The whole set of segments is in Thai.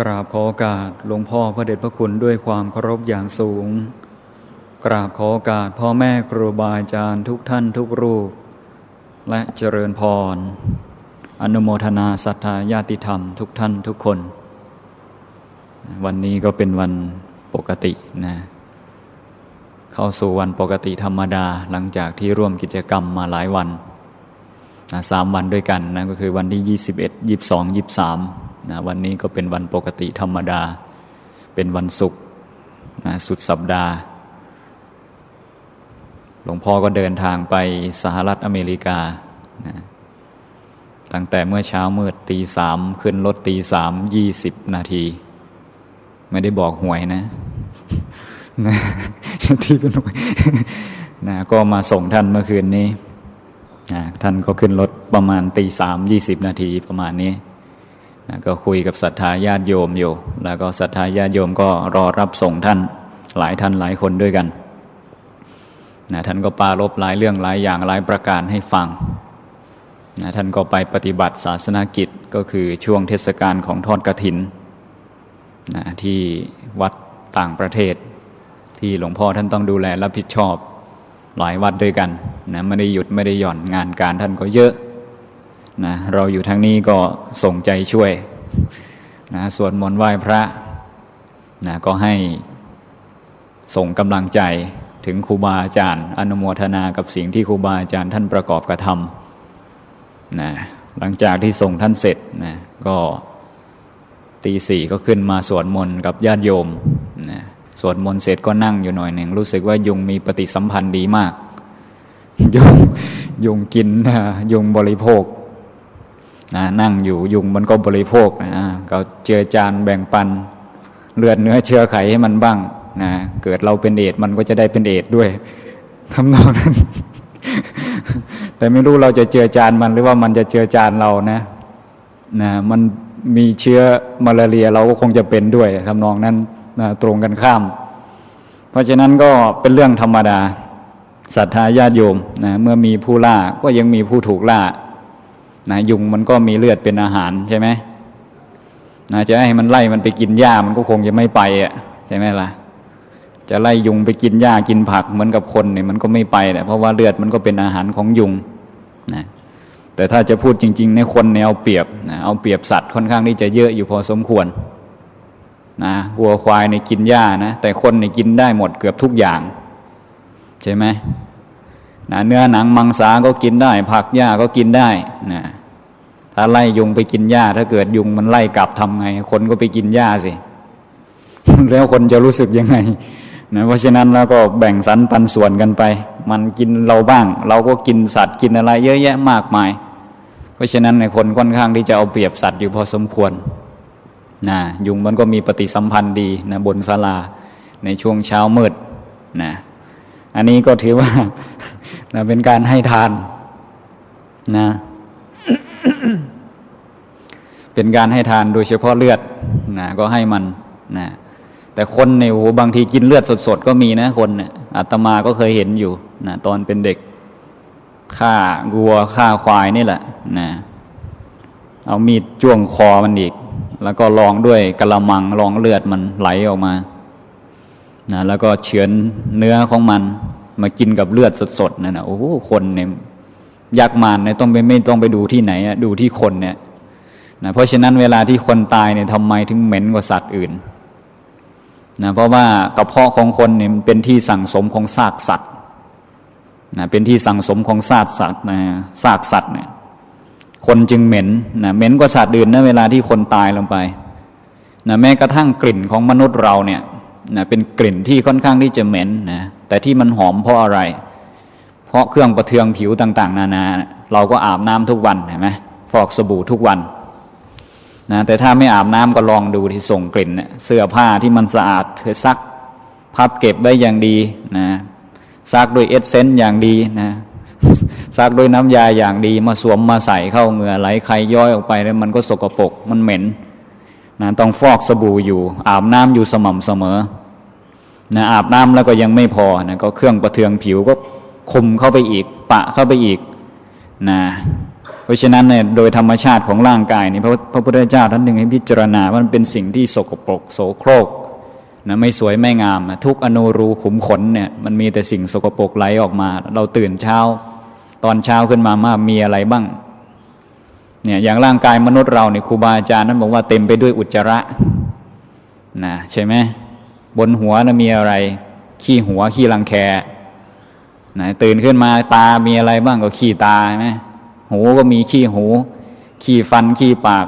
กราบขอโอกาสหลวงพ่อพระเดชพระคุณด้วยความเคารพอย่างสูง กราบขอโอกาสพ่อแม่ครูบาอาจารย์ทุกท่านทุกรูป และเจริญพร อนุโมทนาศรัทธาญาติธรรมทุกท่านทุกคน วันนี้ก็เป็นวันปกตินะเข้าสู่วันปกติธรรมดาหลังจากที่ร่วมกิจกรรมมาหลายวันนะสามวันด้วยกันนะก็คือวันที่ 21 22 23 นะวันนี้ก็เป็นวันปกติธรรมดา เป็นวันศุกร์นะสุดสัปดาห์ หลวงพ่อก็เดินทางไปสหรัฐอเมริกานะตั้งแต่เมื่อเช้ามืดตีสามขึ้นรถตีสามยี่สิบนาที ไม่ได้บอกหวยนะนะที่เป็นหวยนะก็มาส่งท่านเมื่อคืนนี้นะท่านก็ขึ้นรถประมาณตีสามยี่สิบนาทีประมาณนี้ นะก็คุยกับศรัทธาญาติโยมอยู่ แล้วก็ศรัทธาญาติโยมก็รอรับส่งท่านหลายท่านหลายคนด้วยกันนะท่านก็ปารบหลายเรื่องหลายอย่างหลายประการให้ฟังนะท่านก็ไปปฏิบัติศาสนากิจก็คือช่วงเทศกาลของทอดกระถินนะที่วัดต่างประเทศ ที่หลวงพ่อท่านต้องดูแลรับผิดชอบหลายวัดด้วยกันนะไม่ได้หยุดไม่ได้หย่อนงานการท่านก็เยอะ นะเราอยู่ทางนี้ก็ส่งใจช่วยนะสวดมนต์ไหว้พระนะก็ให้ส่งกำลังใจถึงครูบาอาจารย์ อนุโมทนากับสิ่งที่ครูบาอาจารย์ท่านประกอบกระทำนะหลังจากที่ส่งท่านเสร็จนะก็ตีสี่ก็ขึ้นมาสวดมนต์กับญาติโยมนะสวดมนต์เสร็จก็นั่งอยู่หน่อยหนึ่งรู้สึกว่ายุงมีปฏิสัมพันธ์ดีมาก ยุงยุงกินนะยุงบริโภค นะนั่งอยู่ยุงมันก็บริโภคนะก็เจือจานแบ่งปัน เลือดเนื้อเชื้อไขให้มันบ้างนะเกิดเราเป็นเอดส์มันก็จะได้เป็นเอดส์ด้วยทำนองนั้น แต่ไม่รู้เราจะเจือจานมันหรือว่ามันจะเจือจานเรานะนะมันมีเชื้อมาลาเรียเราก็คงจะเป็นด้วยทำนองนั้นนะตรงกันข้าม เพราะฉะนั้นก็เป็นเรื่องธรรมดาศรัทธาญาติโยมนะเมื่อมีผู้ล่าก็ยังมีผู้ถูกล่า นะยุงมันก็มีเลือดเป็นอาหารใช่ไหมนะจะให้มันไล่มันไปกินหญ้ามันก็คงจะไม่ไปอะใช่ไหมล่ะ จะไล่ยุงไปกินหญ้ากินผักเหมือนกับคนเนี่ยมันก็ไม่ไปแหละเพราะว่าเลือดมันก็เป็นอาหารของยุงนะแต่ถ้าจะพูดจริง ๆ ในคนเนี่ยเอาเปรียบนะเอาเปรียบสัตว์ค่อนข้างที่จะเยอะอยู่พอสมควรนะวัวควายเนี่ยกินหญ้านะแต่คนเนี่ยกินได้หมดเกือบทุกอย่างใช่ไหมนะเนื้อหนังมังสาก็กินได้ ผักหญ้าก็กินได้นะ ถ้าไล่ยุงไปกินหญ้า ถ้าเกิดยุงมันไล่กลับทำไง คนก็ไปกินหญ้าสิ แล้วคนจะรู้สึกยังไงนะเพราะฉะนั้นเราก็แบ่งสรรปันส่วนกันไป มันกินเราบ้าง เราก็กินสัตว์กินอะไร เยอะแยะมากมาย เพราะฉะนั้นในคนค่อนข้างที่จะเอาเปรียบสัตว์อยู่พอสมควรนะยุงมันก็มีปฏิสัมพันธ์ดีนะบนศาลาในช่วงเช้ามืดนะอันนี้ก็ถือว่านะเป็นการให้ทานนะ เป็นการให้ทานโดยเฉพาะเลือดนะก็ให้มันนะแต่คนเนี่ยโอ้โหบางทีกินเลือดสดๆก็มีนะคนเนี่ยอาตมาก็เคยเห็นอยู่นะตอนเป็นเด็กฆ่าวัวฆ่าควายนี่แหละนะเอามีดจ้วงคอมันอีก แล้วก็ลองด้วยกระมังลองเลือดมันไหลออกมานะแล้วก็เฉือนเนื้อของมันมากินกับเลือดสดๆนั่นนะโอ้โหคนเนี่ยยักษ์มารเนี่ยต้องไปไม่ต้องไปดูที่ไหนอะดูที่คนเนี่ย นะเพราะฉะนั้นเวลาที่คนตายเนี่ยทำไมถึงเหม็นกว่าสัตว์อื่นนะเพราะว่ากระเพาะของคนเนี่ยมันเป็นที่สั่งสมของซากสัตว์นะเป็นที่สั่งสมของซากสัตว์นะซากสัตว์เนี่ยคนจึงเหม็นนะเหม็นกว่าสัตว์อื่นนะเวลาที่คนตายลงไปนะแม้กระทั่งกลิ่นของมนุษย์เราเนี่ยนะเป็นกลิ่นที่ค่อนข้างที่จะเหม็นนะแต่ที่มันหอมเพราะอะไร เพราะเครื่องประเทืองผิวต่าง ๆ นานา เราก็อาบน้ำทุกวันเห็นไหมฟอกสบู่ทุกวัน นะแต่ถ้าไม่อาบน้ำก็ลองดูที่ส่งกลิ่นเสื้อผ้าที่มันสะอาดเคยซักพับเก็บไว้อย่างดีนะซักด้วยเอสเซนต์อย่างดีนะซักด้วยน้ำยาอย่างดีมาสวมมาใส่เข้าเหงื่อไหลใครย้อยออกไปแล้วมันก็สกปรกมันเหม็นนะต้องฟอกสบู่อยู่ อาบน้ำอยู่สม่ำเสมอนะอาบน้ำแล้วก็ยังไม่พอนะก็เครื่องประเทืองผิวก็คุมเข้าไปอีก ปะเข้าไปอีกนะ เพราะฉะนั้นเนี่ยโดยธรรมชาติของร่างกายนี่พระพระพุทธเจ้าท่านหนึ่งให้พิจารณาว่ามันเป็นสิ่งที่สกปรกโสโครกนะไม่สวยไม่งามนะทุกอนูรูขุมขนเนี่ยมันมีแต่สิ่งสกปรกไหลออกมา เราตื่นเช้า ตอนเช้าขึ้นมามามีอะไรบ้างเนี่ยอย่างร่างกายมนุษย์เราเนี่ยครูบาอาจารย์นั้นบอกว่าเต็มไปด้วยอุจจาระนะใช่ไหมบนหัวนะมีอะไร ขี้หัวขี้รังแคนะตื่นขึ้นมาตามีอะไรบ้างก็ขี้ตาใช่ไหม หูก็มีขี้หู ขี้ฟันขี้ปาก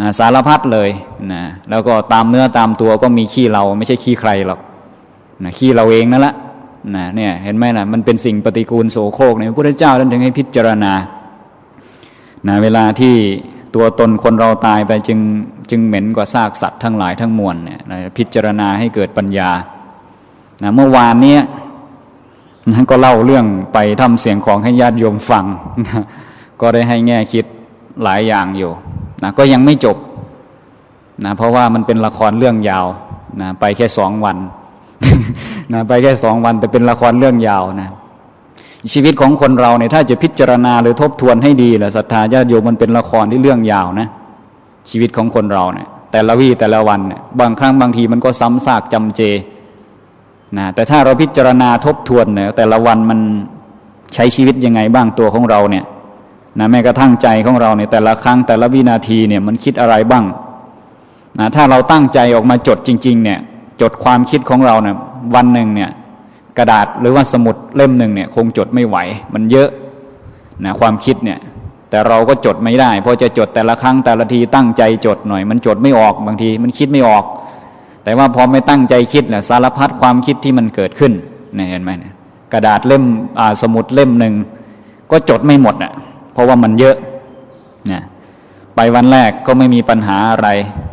นะสารพัดเลยนะแล้วก็ตามเนื้อตามตัวก็มีขี้เราไม่ใช่ขี้ใครหรอกนะขี้เราเองนั่นแหละนะเนี่ยเห็นไหมนะมันเป็นสิ่งปฏิกูลโสโครกเนี่ยพระพุทธเจ้าท่านถึงให้พิจารณานะเวลาที่ตัวตนคนเราตายไปจึงจึงเหม็นกว่าซากสัตว์ทั้งหลายทั้งมวลเนี่ยนะพิจารณาให้เกิดปัญญานะเมื่อวานเนี้ย นั้นก็เล่าเรื่องไปทำเสียงของให้ญาติโยมฟังนะก็ได้ให้แง่คิดหลายอย่างอยู่นะก็ยังไม่จบนะเพราะว่ามันเป็นละครเรื่องยาวนะไปแค่สองวันนะไปแค่สองวันแต่เป็นละครเรื่องยาวนะชีวิตของคนเราเนี่ยถ้าจะพิจารณาหรือทบทวนให้ดีแหละศรัทธาญาติโยมมันเป็นละครที่เรื่องยาวนะชีวิตของคนเราเนี่ยแต่ละวี่แต่ละวันเนี่ยบางครั้งบางทีมันก็ซ้ำซากจำเจ นะแต่ถ้าเราพิจารณาทบทวนเนี่ยแต่ละวันมันใช้ชีวิตยังไงบ้างตัวของเราเนี่ยนะแม้กระทั่งใจของเราเนี่ยแต่ละครั้งแต่ละวินาทีเนี่ยมันคิดอะไรบ้างนะถ้าเราตั้งใจออกมาจดจริง ๆ เนี่ย จดความคิดของเราเนี่ยวันหนึ่งเนี่ยกระดาษหรือว่าสมุดเล่มหนึ่งเนี่ยคงจดไม่ไหว มันเยอะนะความคิดเนี่ยแต่เราก็จดไม่ได้พราะจะจดแต่ละครั้งแต่ละทีตั้งใจจดหน่อย มันจดไม่ออกบางทีมันคิดไม่ออก แต่ว่าพอไม่ตั้งใจคิดแหละสารพัดความคิดที่มันเกิดขึ้นเนี่ยเห็นไหมกระดาษเล่มสมุดเล่มหนึ่งก็จดไม่หมดอะเพราะว่ามันเยอะนี่ยไปวันแรกก็ไม่มีปัญหาอะไร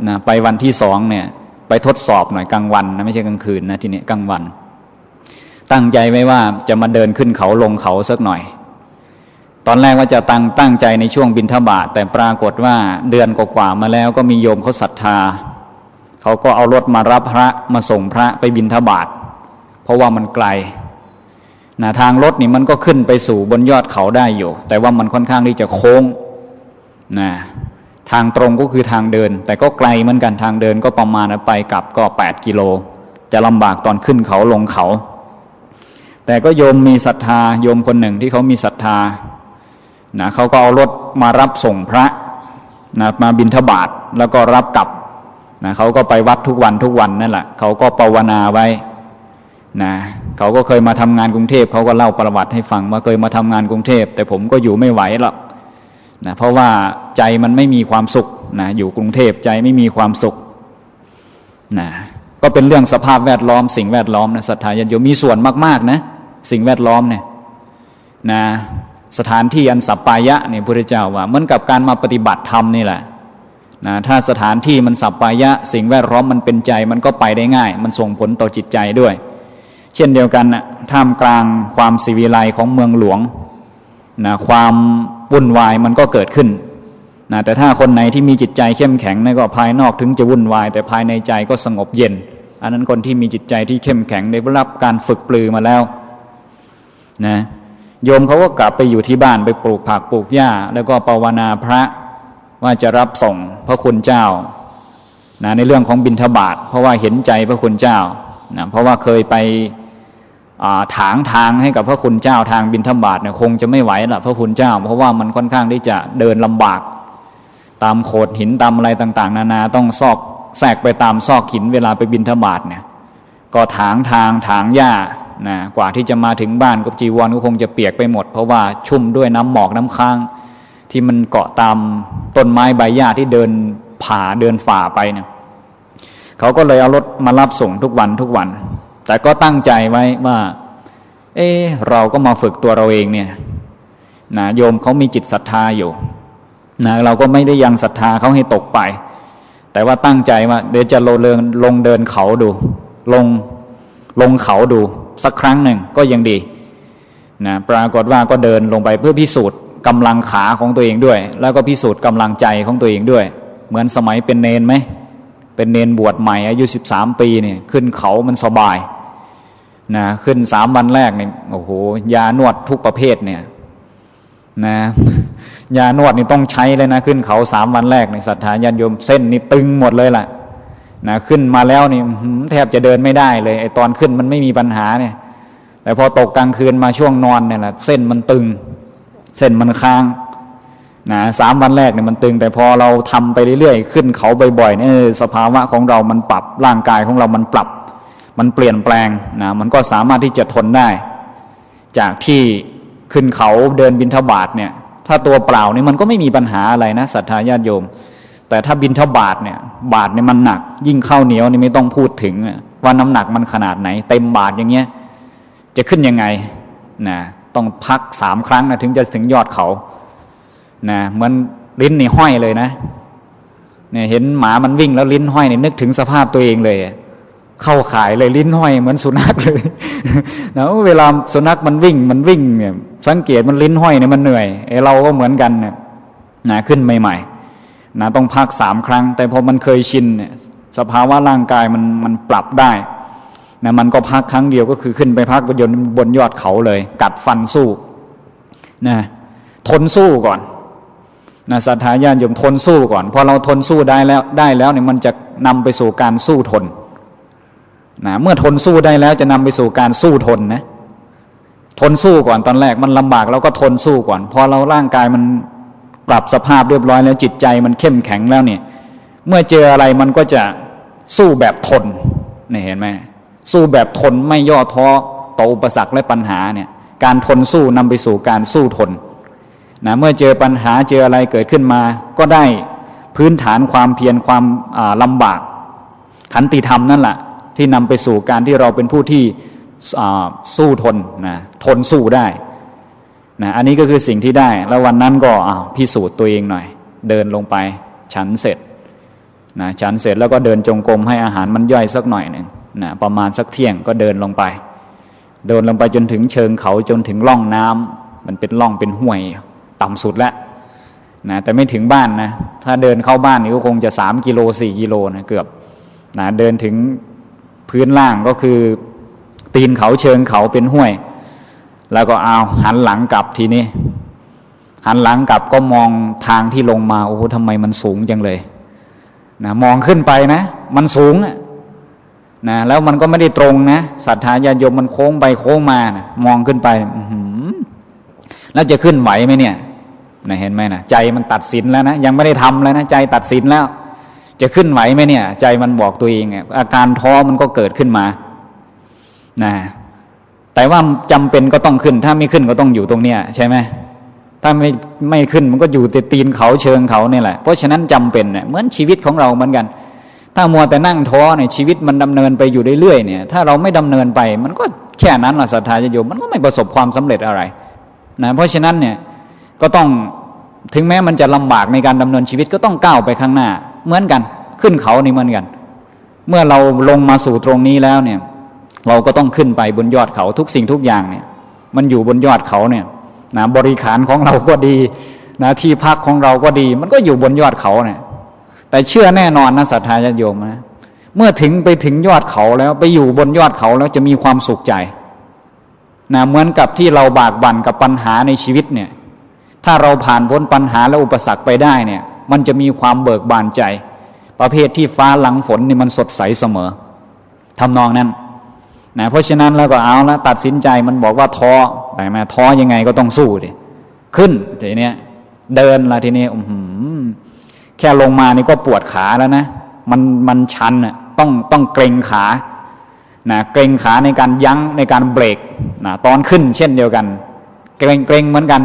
นะไปวันที่สองเนี่ยไปทดสอบหน่อยกลางวันนะไม่ใช่กลางคืนนะทีนี้กลางวัน ตั้งใจไว้ว่าจะมาเดินขึ้นเขาลงเขาสักหน่อย ตอนแรกว่าจะตั้งตั้งใจในช่วงบินทบาทแต่ปรากฏว่าเดือนกว่าๆมาแล้วก็มีโยมเขาศรัทธา เขาก็เอารถมารับพระมาส่งพระไปบินทบาทเพราะว่ามันไกลนะทางรถนี่มันก็ขึ้นไปสู่บนยอดเขาได้อยู่ แต่ว่ามันค่อนข้างที่จะโค้งนะทางตรงก็คือทางเดิน แต่ก็ไกลเหมือนกันทางเดินก็ประมาณไปกลับก็ 8 กิโล จะลำบากตอนขึ้นเขาลงเขา แต่ก็โยมมีศรัทธาโยมคนหนึ่งที่เขามีศรัทธานะเขาก็เอารถมารับส่งพระนะมาบินทบาทแล้วก็รับกลับ นะเขาก็ไปวัดทุกวันทุกวันนั่นแหละเขาก็ภาวนาไว้นะเขาก็เคยมาทำงานกรุงเทพเขาก็เล่าประวัติให้ฟังว่าเคยมาทำงานกรุงเทพ แต่ผมก็อยู่ไม่ไหวหรอกนะเพราะว่าใจมันไม่มีความสุขนะอยู่กรุงเทพใจไม่มีความสุขนะก็เป็นเรื่องสภาพแวดล้อม สิ่งแวดล้อมนะศรัทธาญาติโยมมีส่วนมากๆนะสิ่งแวดล้อมเนี่ยนะสถานที่อันสัปปายะเนี่ยพระเจ้าว่าเหมือนกับการมาปฏิบัติธรรมนี่แหละ นะถ้าสถานที่มันสัปปายะ สิ่งแวดล้อมมันเป็นใจมันก็ไปได้ง่าย มันส่งผลต่อจิตใจด้วย เช่นเดียวกันนะท่ามกลางความสิวิไลของเมืองหลวงนะความวุ่นวายมันก็เกิดขึ้นนะแต่ถ้าคนไหนที่มีจิตใจเข้มแข็งนะก็ภายนอกถึงจะวุ่นวาย แต่ภายในใจก็สงบเย็น อันนั้นคนที่มีจิตใจที่เข้มแข็งได้รับการฝึกปลือมาแล้วนะโยมเขาก็กลับไปอยู่ที่บ้านไปปลูกผักปลูกหญ้า แล้วก็ภาวนาพระ ว่าจะรับส่งพระคุณเจ้านะในเรื่องของบิณฑบาตเพราะว่าเห็นใจพระคุณเจ้านะเพราะว่าเคยไปถางทางให้กับพระคุณเจ้าทางบิณฑบาตเนี่ยคงจะไม่ไหวละพระคุณเจ้า เพราะว่ามันค่อนข้างที่จะเดินลำบาก ตามโขดหินตามอะไรต่าง ๆ นานาต้องซอกแทรกไปตามซอกหินเวลาไปบิณฑบาตเนี่ยก็ถางทางถางหญ้านะกว่าที่จะมาถึงบ้านก็จีวรก็คงจะเปียกไปหมด เพราะว่าชุ่มด้วยน้ำหมอกน้ำค้างที่มันเกาะตาม ต้นไม้ใบหญ้าที่เดินผ่าเดินฝ่าไปเนี่ยเขาก็เลยเอารถมารับส่งทุกวันทุกวัน แต่ก็ตั้งใจไว้ว่า เออเราก็มาฝึกตัวเราเองเนี่ยนะโยมเขามีจิตศรัทธาอยู่นะเราก็ไม่ได้ยังศรัทธาเขาให้ตกไป แต่ว่าตั้งใจว่าเดี๋ยวจะลงเดินลงเดินเขาดู ลงลงเขาดูสักครั้งหนึ่งก็ยังดีนะปรากฏว่าก็เดินลงไปเพื่อพิสูจน์ กำลังขาของตัวเองด้วย แล้วก็พิสูจน์กำลังใจของตัวเองด้วย เหมือนสมัยเป็นเนนไหมเป็นเนนบวชใหม่อายุสิบสามปีเนี่ยขึ้นเขามันสบายนะขึ้นสามวันแรกเนี่ยโอ้โหยานวดทุกประเภทเนี่ยนะยานวดนี่ต้องใช้เลยนะ ขึ้นเขาสามวันแรกในศรัทธาญาติโยมเส้นนี่ตึงหมดเลยล่ะนะขึ้นมาแล้วนี่แทบจะเดินไม่ได้เลยไอตอนขึ้นมันไม่มีปัญหาเนี่ย แต่พอตกกลางคืนมาช่วงนอนเนี่ยแหละเส้นมันตึง เส้นมันค้างนะสามวันแรกเนี่ยมันตึง แต่พอเราทำไปเรื่อยๆ ขึ้นเขาบ่อยๆเนี่ยสภาวะของเรามันปรับร่างกายของเรามันปรับ มันเปลี่ยนแปลงนะมันก็สามารถที่จะทนได้ จากที่ขึ้นเขาเดินบินทบาทเนี่ย ถ้าตัวเปล่านี่มันก็ไม่มีปัญหาอะไรนะศรัทธาญาติโยม แต่ถ้าบินทบาทเนี่ย บาทเนี่ยมันหนัก ยิ่งข้าวเหนียวนี่ไม่ต้องพูดถึงว่าน้ำหนักมันขนาดไหน เต็มบาทอย่างเงี้ยจะขึ้นยังไงนะ ต้องพักสามครั้งนะถึงจะถึงยอดเขานะเหมือนลิ้นนี่ห้อยเลยนะเนี่ยเห็นหมามันวิ่งแล้วลิ้นห้อยนี่นึกถึงสภาพตัวเองเลย เข้าขายเลยลิ้นห้อยเหมือนสุนัขเลยนะเวลาสุนัขมันวิ่งมันวิ่งเนี่ยสังเกตมันลิ้นห้อยเนี่ยมันเหนื่อยไอเราก็เหมือนกันเนี่ยนะขึ้นใหม่ๆนะต้องพักสามครั้ง แต่พอมันเคยชินเนี่ยสภาวะร่างกายมันมันปรับได้ นะมันก็พักครั้งเดียวก็คือขึ้นไปพักบนยนบนยอดเขาเลย กัดฟันสู้นะทนสู้ก่อนนะศรัทธาญาติโยมทนสู้ก่อนพอเราทนสู้ได้แล้วได้แล้วเนี่ยมันจะนำไปสู่การสู้ทนนะเมื่อทนสู้ได้แล้วจะนำไปสู่การสู้ทนนะทนสู้ก่อนตอนแรกมันลำบากเราก็ทนสู้ก่อน พอเราร่างกายมันปรับสภาพเรียบร้อยแล้วจิตใจมันเข้มแข็งแล้วเนี่ย เมื่อเจออะไรมันก็จะสู้แบบทนนี่เห็นไหม สู้แบบทนไม่ย่อท้อต่ออุปสรรคและปัญหาเนี่ยการทนสู้นำไปสู่การสู้ทนนะเมื่อเจอปัญหาเจออะไรเกิดขึ้นมา ก็ได้พื้นฐานความเพียรความลำบาก ขันติธรรมนั่นแหละที่นำไปสู่การที่เราเป็นผู้ที่สู้ทนนะทนสู้ได้นะอันนี้ก็คือสิ่งที่ได้ แล้ววันนั้นก็พิสูจน์ตัวเองหน่อย เดินลงไป ฉันเสร็จนะฉันเสร็จแล้วก็เดินจงกรมให้อาหารมันย่อยสักหน่อยหนึ่ง นะประมาณสักเที่ยงก็เดินลงไป เดินลงไปจนถึงเชิงเขาจนถึงร่องน้ำมันเป็นร่องเป็นห้วยต่ำสุดแล้วนะแต่ไม่ถึงบ้านนะถ้าเดินเข้าบ้านนี่ก็คงจะสามกิโลสี่กิโลนะเกือบนะเดินถึงพื้นล่างก็คือตีนเขาเชิงเขาเป็นห้วย แล้วก็เอาหันหลังกลับทีนี้หันหลังกลับก็มองทางที่ลงมาโอ้โหทำไมมันสูงจังเลยนะมองขึ้นไปนะ มันสูงอะ นะแล้วมันก็ไม่ได้ตรงนะศรัทธาญาติโยมมันโค้งไปโค้งมานะมองขึ้นไปแล้วจะขึ้นไหวไหมเนี่ยนะเห็นไหมนะใจมันตัดสินแล้วนะยังไม่ได้ทำแล้วนะใจตัดสินแล้ว จะขึ้นไหวไหมเนี่ย ใจมันบอกตัวเองอาการท้อมันก็เกิดขึ้นมานะแต่ว่าจำเป็นก็ต้องขึ้น ถ้าไม่ขึ้นก็ต้องอยู่ตรงเนี้ยใช่ไหมถ้าไม่ไม่ขึ้นมันก็อยู่แต่ตีนเขาเชิงเขาเนี่ยแหละเพราะฉะนั้นจำเป็นเนี่ยเหมือนชีวิตของเราเหมือนกัน ถ้ามัวแต่นั่งท้อเนี่ยชีวิตมันดำเนินไปอยู่เรื่อยๆเนี่ย ถ้าเราไม่ดำเนินไป มันก็แค่นั้นละศรัทธาจะโยมมันก็ไม่ประสบความสำเร็จอะไรนะเพราะฉะนั้นเนี่ยก็ต้องถึงแม้มันจะลำบากในการดำเนินชีวิตก็ต้องก้าวไปข้างหน้า เหมือนกัน ขึ้นเขานี่เหมือนกัน เมื่อเราลงมาสู่ตรงนี้แล้วเนี่ย เราก็ต้องขึ้นไปบนยอดเขาทุกสิ่งทุกอย่างเนี่ย มันอยู่บนยอดเขาเนี่ยนะบริขารของเราก็ดีนะที่พักของเราก็ดี มันก็อยู่บนยอดเขาเนี่ย แต่เชื่อแน่นอนนะศรัทธาญาติโยมนะเมื่อถึงไปถึงยอดเขาแล้วไปอยู่บนยอดเขาแล้วจะมีความสุขใจนะเหมือนกับที่เราบากบั่นกับปัญหาในชีวิตเนี่ย ถ้าเราผ่านพ้นปัญหาและอุปสรรคไปได้เนี่ย มันจะมีความเบิกบานใจ ประเภทที่ฟ้าหลังฝนนี่มันสดใสเสมอทำนองนั้นนะเพราะฉะนั้นแล้วก็เอาละตัดสินใจมันบอกว่าท้อแต่มาท้อยังไงก็ต้องสู้ดิขึ้นทีเนี้ยเดินละทีนี้อื แค่ลงมานี่ก็ปวดขาแล้วนะ มันมันชันอะต้องต้องเกรงขานะเกรงขาในการยั้งในการเบรกนะตอนขึ้นเช่นเดียวกัน เกรงเกรงเหมือนกัน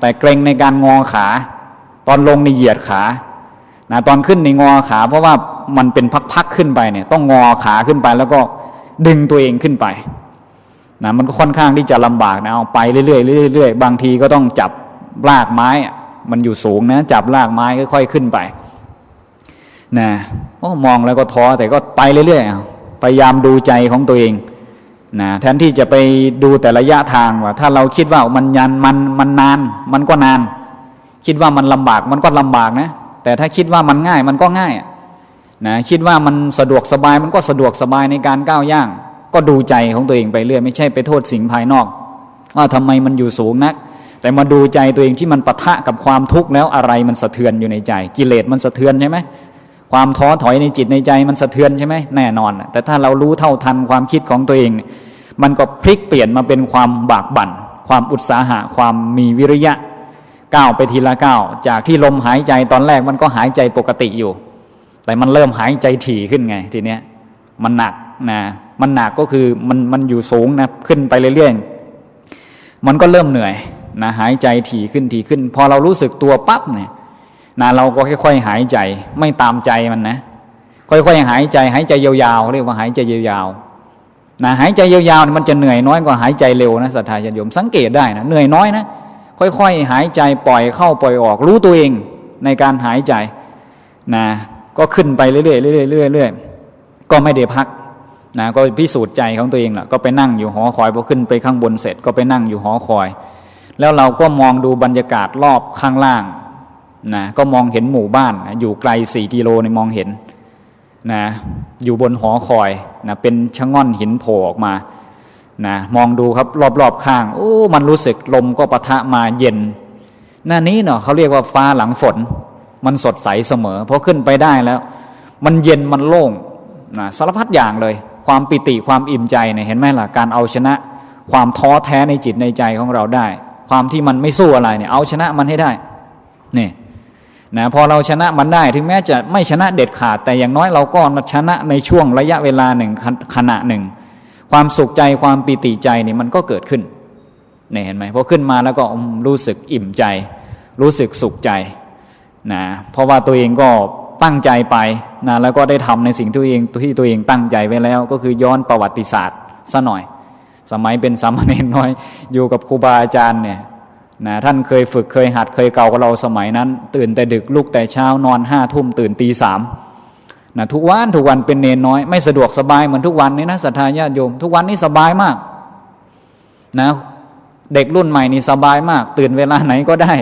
แต่เกรงในการงอขา ตอนลงในเหยียดขานะตอนขึ้นในงอขา เพราะว่ามันเป็นพักๆขึ้นไปเนี่ย ต้องงอขาขึ้นไปแล้วก็ดึงตัวเองขึ้นไปนะมันก็ค่อนข้างที่จะลำบากนะเอาไปเรื่อยๆเรื่อยๆบางทีก็ต้องจับรากไม้ มันอยู่สูงนะ จับรากไม้ค่อยๆขึ้นไปนะมองแล้วก็ท้อแต่ก็ไปเรื่อยๆพยายามดูใจของตัวเองนะแทนที่จะไปดูแต่ระยะทางว่า ถ้าเราคิดว่ามันยันมันมันนาน มันก็นาน คิดว่ามันลำบากมันก็ลำบากนะ แต่ถ้าคิดว่ามันง่ายมันก็ง่ายนะคิดว่ามันสะดวกสบายมันก็สะดวกสบายในการก้าวย่าง ก็ดูใจของตัวเองไปเรื่อย ไม่ใช่ไปโทษสิ่งภายนอก ว่าทำไมมันอยู่สูงนัก แต่มาดูใจตัวเองที่มันปะทะกับความทุกข์แล้วอะไรมันสะเทือนอยู่ในใจ กิเลสมันสะเทือนใช่ไหมความท้อถอยในจิตในใจมันสะเทือนใช่ไหมแน่นอน แต่ถ้าเรารู้เท่าทันความคิดของตัวเอง มันก็พลิกเปลี่ยนมาเป็นความบากบั่น ความอุตสาหะ ความมีวิริยะก้าวไปทีละก้าวจากที่ลมหายใจตอนแรกมันก็หายใจปกติอยู่ แต่มันเริ่มหายใจถี่ขึ้นไงทีเนี้ยมันหนักนะมันหนักก็คือมันมันอยู่สูงนะขึ้นไปเรื่อยๆมันก็เริ่มเหนื่อย นะหายใจถี่ขึ้นถี่ขึ้น พอเรารู้สึกตัวปั๊บเนี่ยนะเราก็ค่อยๆหายใจไม่ตามใจมันนะ ค่อยๆหายใจหายใจยาวๆเรียกว่าหายใจยาวๆนะหายใจยาวๆมันจะเหนื่อยน้อยกว่าหายใจเร็วนะสัทธาญาติโยมสังเกตได้นะเหนื่อยน้อยนะค่อยๆหายใจปล่อยเข้าปล่อยออก รู้ตัวเองในการหายใจนะก็ขึ้นไปเรื่อยๆเรื่อยๆเรื่อยๆก็ไม่ได้พักนะก็พิสูจน์ใจของตัวเองแหละก็ไปนั่งอยู่หอคอยพอขึ้นไปข้างบนเสร็จก็ไปนั่งอยู่หอคอย แล้วเราก็มองดูบรรยากาศรอบข้างล่างนะก็มองเห็นหมู่บ้านนะอยู่ไกลสี่กิโลในมองเห็นนะอยู่บนหอคอยนะเป็นชะง่อนหินโผล่ออกมานะมองดูครับรอบๆข้างโอ้มันรู้สึกลมก็ปะทะมาเย็น หน้านี้เนาะเขาเรียกว่าฟ้าหลังฝน มันสดใสเสมอพอขึ้นไปได้แล้ว มันเย็นมันโล่งนะสารพัดอย่างเลย ความปิติความอิ่มใจเนี่ยเห็นไหมล่ะการเอาชนะ ความท้อแท้ในจิตในใจของเราได้ ความที่มันไม่สู้อะไรเนี่ยเอาชนะมันให้ได้นี่นะพอเราชนะมันได้ถึงแม้จะไม่ชนะเด็ดขาด แต่อย่างน้อยเราก็ชนะในช่วงระยะเวลาหนึ่งขณะหนึ่ง ความสุขใจความปิติใจนี่มันก็เกิดขึ้นเนี่ยเห็นไหมพอขึ้นมาแล้วก็รู้สึกอิ่มใจ รู้สึกสุขใจนะเพราะว่าตัวเองก็ตั้งใจไปนะแล้วก็ได้ทำในสิ่งที่ตัวเองที่ตัวเองตั้งใจไว้แล้ว ก็คือย้อนประวัติศาสตร์ซะหน่อย สมัยเป็นสามเณรน้อย อยู่กับครูบาอาจารย์เนี่ยนะท่านเคยฝึกเคยหัดเคยเก่ากับเราสมัยนั้น ตื่นแต่ดึกลุกแต่เช้านอนห้าทุ่มตื่นตีสามนะทุกวันทุกวันเป็นเนนน้อยไม่สะดวกสบายเหมือนทุกวันนี้นะศรัทธาญาติโยม ทุกวันนี้สบายมากนะเด็กรุ่นใหม่นี่สบายมาก ตื่นเวลาไหนก็ได้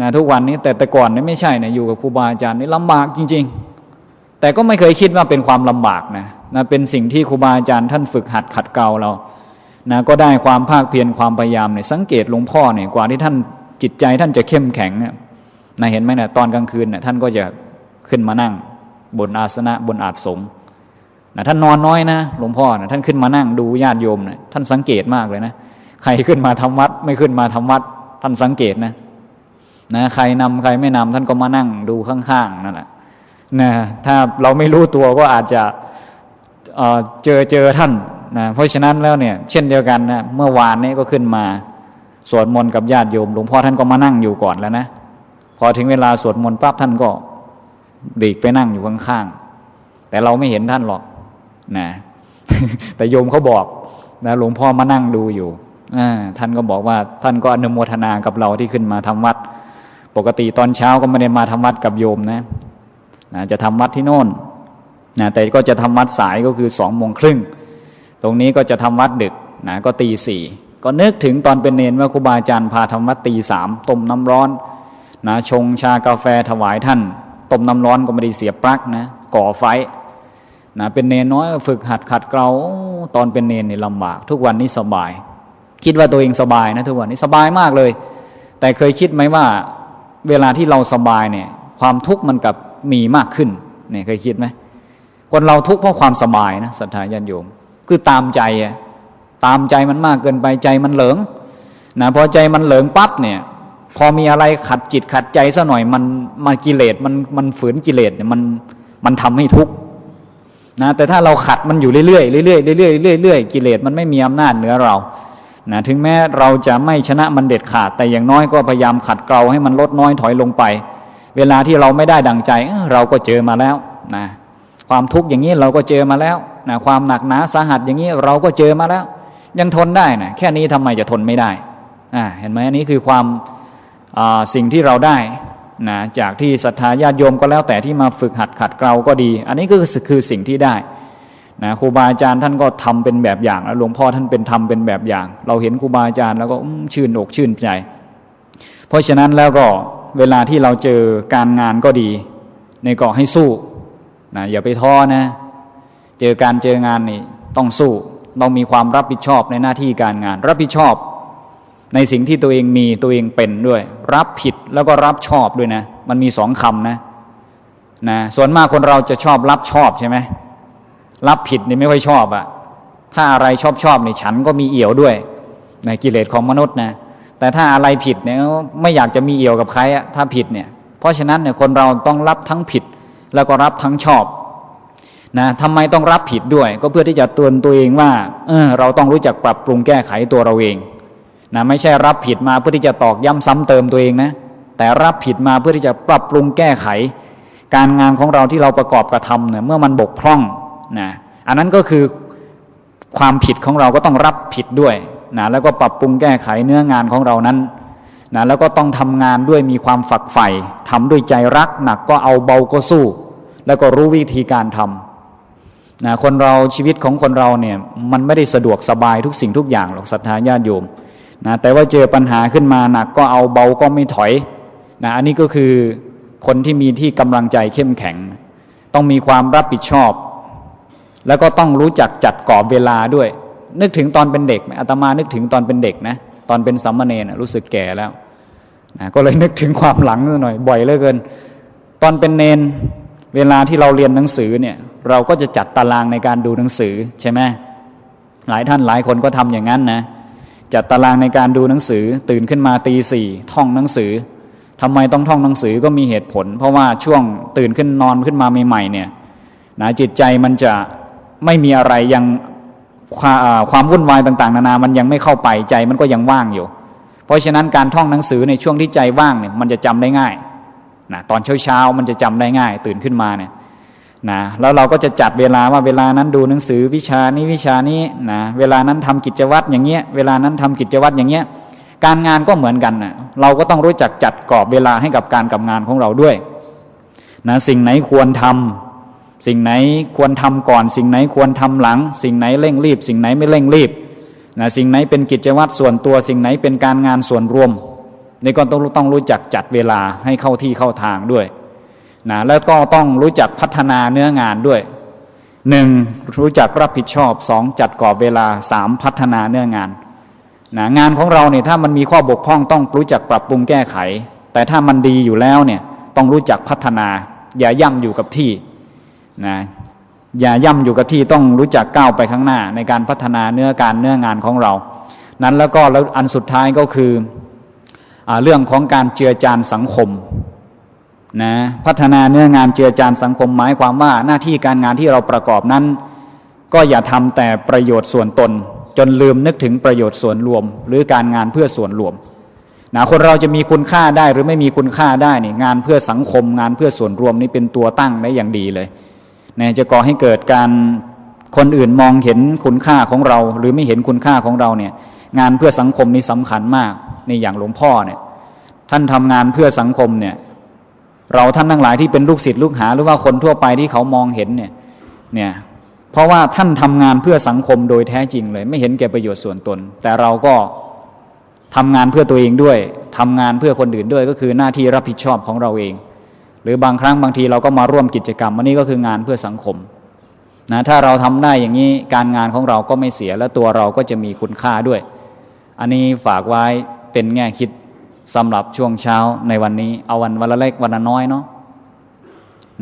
นะทุกวันนี้แต่แต่ก่อนนี่ไม่ใช่นะอยู่กับครูบาอาจารย์นี่ลำบากจริง ๆ แต่ก็ไม่เคยคิดว่าเป็นความลำบากนะนะเป็นสิ่งที่ครูบาอาจารย์ท่านฝึกหัดขัดเกลาเรา นะก็ได้ความภาคเพียรความพยายามเนี่ยสังเกตหลวงพ่อเนี่ยกว่าที่ท่านจิตใจท่านจะเข้มแข็งเนี่ยนะเห็นไหมนะตอนกลางคืนเนี่ยท่านก็จะขึ้นมานั่ง บนอาสนะบนอาสงนะท่านนอนน้อยนะหลวงพ่อนะท่านขึ้นมานั่งดูญาติโยมนะท่านสังเกตมากเลยนะใครขึ้นมาทำวัด ไม่ขึ้นมาทำวัด ท่านสังเกตนะนะใครนำใครไม่นำท่านก็มานั่งดูข้างๆนั่นแหละนะถ้าเราไม่รู้ตัวก็อาจจะเเจอเจอท่าน นะเพราะฉะนั้นแล้วเนี่ยเช่นเดียวกันนะเมื่อวานนี้ก็ขึ้นมาสวดมนต์กับญาติโยมหลวงพ่อท่านก็มานั่งอยู่ก่อนแล้วนะพอถึงเวลาสวดมนต์ปั๊บท่านก็ดีกไปนั่งอยู่ข้างๆแต่เราไม่เห็นท่านหรอกนะแต่โยมเขาบอกนะหลวงพ่อมานั่งดูอยู่ท่านก็บอกว่าท่านก็อนุโมทนากับเราที่ขึ้นมาทำวัด ปกติตอนเช้าก็ไม่ได้มาทำวัดกับโยมนะนะจะทำวัดที่โน่นนะแต่ก็จะทำวัดสายก็คือสองโมงครึ่ง ตรงนี้ก็จะทำวัดดึกนะก็ตีสี่ก็นึกถึงตอนเป็นเนนว่าครูบาอาจารย์พาทำวัดตีสามต้มน้ำร้อนนะชงชากาแฟถวายท่านต้มน้ำร้อนก็ไม่ได้เสียปลั๊กนะก่อไฟนะเป็นเนนน้อยฝึกหัดขัดเกลาตอนเป็นเนนนี่ยลำบาก ทุกวันนี้สบาย คิดว่าตัวเองสบายนะทุกวันนี้สบายมากเลย แต่เคยคิดไหมว่าเวลาที่เราสบายเนี่ยความทุกข์มันกับมีมากขึ้นเนี่ยเคยคิดไหมคนเราทุกข์เพราะความสบายนะศรัทธาญาติโยม คือตามใจอะตามใจมันมากเกินไปใจมันเหลิงนะพอใจมันเหลิงปั๊บเนี่ย พอมีอะไรขัดจิตขัดใจซะหน่อยมันมันกิเลสมันมันฝืนกิเลสเนี่ยมันมันทำให้ทุกข์นะแต่ถ้าเราขัดมันอยู่เรื่อยๆเรื่อยๆเรื่อยๆเรื่อยๆกิเลสมันไม่มีอำนาจเหนือเรานะถึงแม้เราจะไม่ชนะมันเด็ดขาด แต่อย่างน้อยก็พยายามขัดเกลาให้มันลดน้อยถอยลงไป เวลาที่เราไม่ได้ดังใจเราก็เจอมาแล้วนะ ความทุกข์อย่างนี้เราก็เจอมาแล้วนะความหนักหนาสาหัสอย่างนี้เราก็เจอมาแล้ว ยังทนได้นะแค่นี้ทำไมจะทนไม่ได้อ่าเห็นไหมอันนี้คือความสิ่งที่เราได้นะจากที่ศรัทธาญาติโยมก็แล้วแต่ที่มาฝึกหัดขัดเกลาก็ดี อันนี้ก็คือสิ่งที่ได้นะครูบาอาจารย์ท่านก็ทำเป็นแบบอย่างแล้วหลวงพ่อท่านเป็นทำเป็นแบบอย่าง เราเห็นครูบาอาจารย์แล้วก็ชื่นอกชื่นใจ เพราะฉะนั้นแล้วก็เวลาที่เราเจอการงานก็ดี ในก็ให้สู้ นะอย่าไปท้อนะ เจอการเจองานนี่ต้องสู้ต้องมีความรับผิดชอบในหน้าที่การงาน รับผิดชอบ ในสิ่งที่ตัวเองมีตัวเองเป็นด้วย รับผิดแล้วก็รับชอบด้วยนะ มันมีสองคำนะนะส่วนมากคนเราจะชอบรับชอบใช่ไหมรับผิดนี่ไม่ค่อยชอบอะถ้าอะไรชอบชอบนี่ฉันก็มีเอี่ยวด้วยในกิเลสของมนุษย์นะแต่ถ้าอะไรผิดเนี่ยไม่อยากจะมีเอี่ยวกับใครอะถ้าผิดเนี่ยเพราะฉะนั้นเนี่ยคนเราต้องรับทั้งผิด แล้วก็รับทั้งชอบนะทำไมต้องรับผิดด้วย ก็เพื่อที่จะเตือนตัวเองว่าเออเราต้องรู้จักปรับปรุงแก้ไขตัวเราเองนะไม่ใช่รับผิดมาเพื่อที่จะตอกย้ำซ้ำเติมตัวเองนะแต่รับผิดมาเพื่อที่จะปรับปรุงแก้ไข การงานของเราที่เราประกอบกระทำเนี่ยเมื่อมันบกพร่องนะอันนั้นก็คือความผิดของเราก็ต้องรับผิดด้วยนะแล้วก็ปรับปรุงแก้ไขเนื้องานของเรานั้นนะแล้วก็ต้องทำงานด้วยมีความฝักใฝ่ทำด้วยใจรักหนักก็เอาเบาก็สู้ แล้วก็รู้วิธีการทำนะคนเราชีวิตของคนเราเนี่ยมันไม่ได้สะดวกสบายทุกสิ่งทุกอย่างหรอกศรัทธาญาติโยมนะแต่ว่าเจอปัญหาขึ้นมาหนักก็เอาเบาก็ไม่ถอยนะอันนี้ก็คือคนที่มีที่กำลังใจเข้มแข็ง ต้องมีความรับผิดชอบ แล้วก็ต้องรู้จักจัดกรอบเวลาด้วย นึกถึงตอนเป็นเด็กอาตมานึกถึงตอนเป็นเด็กนะตอนเป็นสัมมาเนรรู้สึกแก่แล้วนะก็เลยนึกถึงความหลังหน่อยบ่อยเหลือเกิน ตอนเป็นเนน เวลาที่เราเรียนหนังสือเนี่ยเราก็จะจัดตารางในการดูหนังสือใช่ไหมหลายท่านหลายคนก็ทำอย่างนั้นนะจัดตารางในการดูหนังสือตื่นขึ้นมาตีสี่ท่องหนังสือทำไมต้องท่องหนังสือก็มีเหตุผล เพราะว่าช่วงตื่นขึ้นนอนขึ้นมาใหม่ๆเนี่ยนะจิตใจมันจะไม่มีอะไรยังความวุ่นวายต่างๆ นานามันยังไม่เข้าไปใจมันก็ยังว่างอยู่ เพราะฉะนั้นการท่องหนังสือในช่วงที่ใจว่างเนี่ยมันจะจำได้ง่าย นะตอนเช้าๆมันจะจำได้ง่าย ตื่นขึ้นมาเนี่ยนะแล้วเราก็จะจัดเวลาว่าเวลานั้นดูหนังสือวิชานี้วิชานี้นะเวลานั้นทำกิจวัตรอย่างเงี้ยเวลานั้นทำกิจวัตรอย่างเงี้ยการงานก็เหมือนกันนะเราก็ต้องรู้จักจัดกรอบเวลาให้กับการกับงานของเราด้วยนะสิ่งไหนควรทำสิ่งไหนควรทำก่อน สิ่งไหนควรทำหลัง สิ่งไหนเร่งรีบ สิ่งไหนไม่เร่งรีบนะสิ่งไหนเป็นกิจวัตรส่วนตัว สิ่งไหนเป็นการงานส่วนรวม นี่ก็ต้องต้องรู้จักจัดเวลาให้เข้าที่เข้าทางด้วยนะแล้วก็ต้องรู้จักพัฒนาเนื้องานด้วยหนึ่งรู้จักรับผิดชอบสองจัดกรอบเวลาสามพัฒนาเนื้องานนะงานของเราเนี่ยถ้ามันมีข้อบกพร่องต้องรู้จักปรับปรุงแก้ไข แต่ถ้ามันดีอยู่แล้วเนี่ยต้องรู้จักพัฒนา อย่าย่ำอยู่กับที่นะอย่าย่ำอยู่กับที่ต้องรู้จักก้าวไปข้างหน้า ในการพัฒนาเนื้อการเนื้องานของเรา นั้นแล้วก็แล้วอันสุดท้ายก็คืออ เรื่องของการเจือจานสังคมนะพัฒนาเนื้องานเจือจานสังคมหมายความว่าหน้าที่การงานที่เราประกอบนั้น ก็อย่าทำแต่ประโยชน์ส่วนตน จนลืมนึกถึงประโยชน์ส่วนรวม หรือการงานเพื่อส่วนรวมนะคนเราจะมีคุณค่าได้หรือไม่มีคุณค่าได้นี่งานเพื่อสังคม งานเพื่อส่วนรวมนี่เป็นตัวตั้งได้อย่างดีเลยนะจะก่อให้เกิดการคนอื่นมองเห็นคุณค่าของเรา หรือไม่เห็นคุณค่าของเราเนี่ยงานเพื่อสังคมนี่สำคัญมาก ในอย่างหลวงพ่อเนี่ยท่านทำงานเพื่อสังคมเนี่ยเราท่านทั้งหลายที่เป็นลูกศิษย์ลูกหา หรือว่าคนทั่วไปที่เขามองเห็นเนี่ยเนี่ยเพราะว่าท่านทำงานเพื่อสังคมโดยแท้จริงเลย ไม่เห็นแก่ประโยชน์ส่วนตน แต่เราก็ทำงานเพื่อตัวเองด้วยทำงานเพื่อคนอื่นด้วยก็คือหน้าที่รับผิดชอบของเราเอง หรือบางครั้งบางทีเราก็มาร่วมกิจกรรมอันนี้ก็คืองานเพื่อสังคมนะถ้าเราทำได้อย่างนี้การงานของเราก็ไม่เสียและตัวเราก็จะมีคุณค่าด้วย อันนี้ฝากไว้ เป็นแง่คิดสำหรับช่วงเช้าในวันนี้ เอาวันวันละเล็กวันละน้อยเนาะ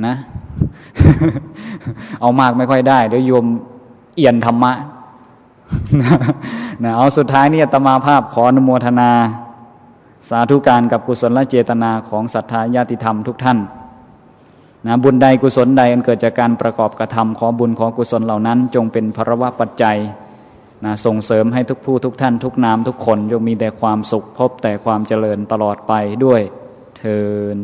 นะ เอามากไม่ค่อยได้เดี๋ยวโยมเอียนธรรมะนะเอาสุดท้ายนี่ตมาภาพขออนุโมทนา สาธุการกับกุศลและเจตนาของศรัทธาญาติธรรมทุกท่านนะบุญใดกุศลใดอันเกิดจากการประกอบกระทำขอบุญขอกุศลเหล่านั้น จงเป็นภระวะปัจจัย นะส่งเสริมให้ทุกผู้ทุกท่านทุกนามทุกคนจงมีแต่ความสุขพบแต่ความเจริญตลอดไปด้วยเทิน